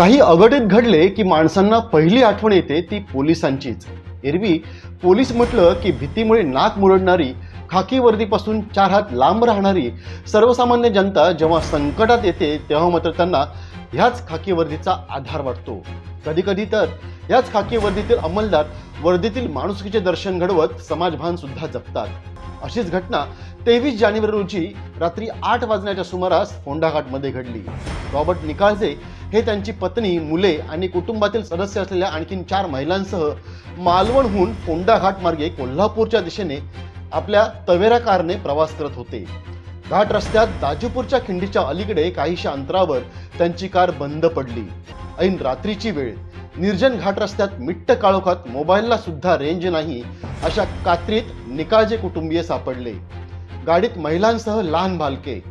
काही अघटित घडले की माणसांना पहिली आठवण येते ती पोलिसांचीच. एरवी पोलीस म्हटलं की भीतीमुळे नाक मुरडणारी खाकी वर्दीपासून चार हात लांब राहणारी सर्वसामान्य जनता जेव्हा संकटात येते तेव्हा मात्र त्यांना ह्याच खाकी वर्दीचा आधार वाटतो. कधीकधी तर ह्याच खाकी वर्दीतील अंमलदार वर्दीतील माणुसकीचे दर्शन घडवत समाजभान सुद्धा जपतात. अशीच घटना तेवीस जानेवारी रोजी रात्री आठ वाजण्याच्या सुमारास फोंडाघाटमध्ये घडली. रॉबर्ट निकाळजे हे त्यांची पत्नी मुले आणि कुटुंबातील सदस्य असलेल्या आणखीन चार महिलांसह मालवणहून फोंडाघाट मार्गे कोल्हापूरच्या दिशेने आपल्या तवेरा कारने प्रवास करत होते. घाट रस्त्यात दाजीपूरच्या खिंडीच्या अलीकडे काहीशा अंतरावर त्यांची कार बंद पडली. ऐन रात्रीची वेळ. निर्जन घाट रस्त्यात मिट्ट काळोखात मोबाईलला सुद्धा रेंज नाही अशा कात्रीत निकाळजे कुटुंबीय सापडले. गाडीत महिलांसह लहान बालके.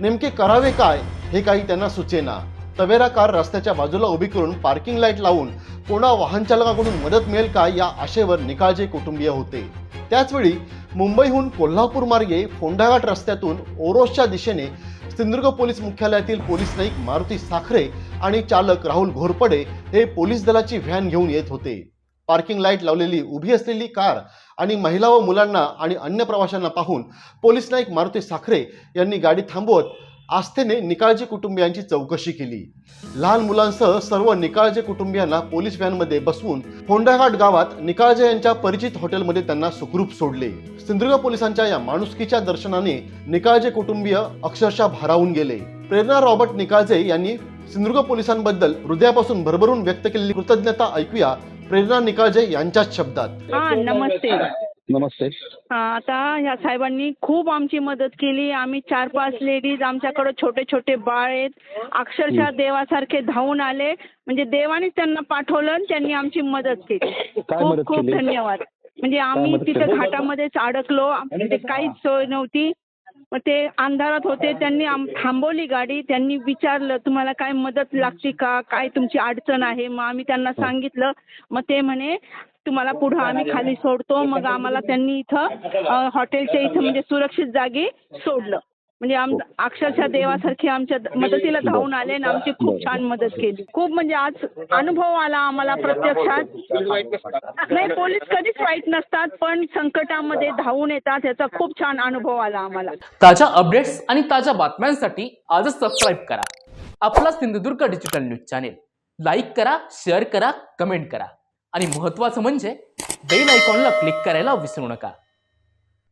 नेमके करावे काय हे काही त्यांना सुचेना. तवेरा कार रस्त्याच्या बाजूला उभी करून पार्किंग लाइट लावून कोणा वाहनचालकाकडून मदत मिळेल का या आशेवर निकाळजे कुटुंबीय होते. त्याचवेळी मुंबईहून कोल्हापूर मार्गे फोंडाघाट रस्त्यातून ओरोसच्या दिशेने सिंधुदुर्ग पोलीस मुख्यालयातील पोलीस नाईक मारुती साखरे आणि चालक राहुल घोरपडे हे पोलीस दलाची व्हॅन घेऊन येत होते. पार्किंग लाइट लावलेली उभी असलेली कार आणि महिला व मुलांना आणि अन्य प्रवाशांना पाहून पोलीस नाईक मारुती साखरे यांनी गाडी थांबवत आस्थेने निकाळजे कुटुंबियांची चौकशी केली. लहान मुलांसह सर्व निकाळजे कुटुंबियांना पोलीस व्हॅनमध्ये बसवून फोंडाघाट गावात निकाळजे यांच्या परिचित हॉटेलमध्ये त्यांना सुखरूप सोडले. सिंधुदुर्ग पोलिसांच्या या माणुसकीच्या दर्शनाने निकाळजे कुटुंबीय अक्षरशः भारावून गेले. प्रेरणा रॉबर्ट निकाळजे यांनी सिंधुदुर्ग पोलिसांबद्दल हृदयापासून भरभरून व्यक्त केलेली कृतज्ञता ऐकूया प्रेरणा निकाळजे यांच्याच शब्दात. नमस्ते. नमस्ते. हा आता ह्या साहेबांनी खूप आमची मदत केली. आम्ही चार पाच लेडीज आमच्याकडे छोटे छोटे बाळ आहेत. अक्षरशः देवासारखे धावून आले. म्हणजे देवानेच त्यांना पाठवलं आणि त्यांनी आमची मदत केली. खूप खूप? धन्यवाद. म्हणजे आम्ही तिथे? घाटामध्येच अडकलो. म्हणजे काहीच सोय नव्हती. मग ते अंधारात होते त्यांनी आम थांबवली गाडी. त्यांनी विचारलं तुम्हाला काय मदत लागते का? काय तुमची अडचण आहे? मग आम्ही त्यांना सांगितलं. मग ते म्हणे तुम्हाला पुढं आम्ही खाली सोडतो. मग आम्हाला त्यांनी इथं हॉटेलच्या इथं म्हणजे सुरक्षित जागी सोडलं. म्हणजे आम अक्षरशः देवासारखे आमच्या मदतीला धावून आले आणि आमची खूप छान मदत केली. खूप म्हणजे आज अनुभव आला आम्हाला प्रत्यक्षात. नाही पोलीस कधीच वाईट नसतात पण संकटामध्ये धावून येतात याचा खूप छान अनुभव आला आम्हाला. ताज्या अपडेट्स आणि ताज्या बातम्यांसाठी आजच सबस्क्राईब करा. आपला Sindhudurg digital news channel like करा शेअर करा कमेंट करा. आणि महत्त्वाचं म्हणजे बेल आयकॉनला क्लिक करायला विसरू नका.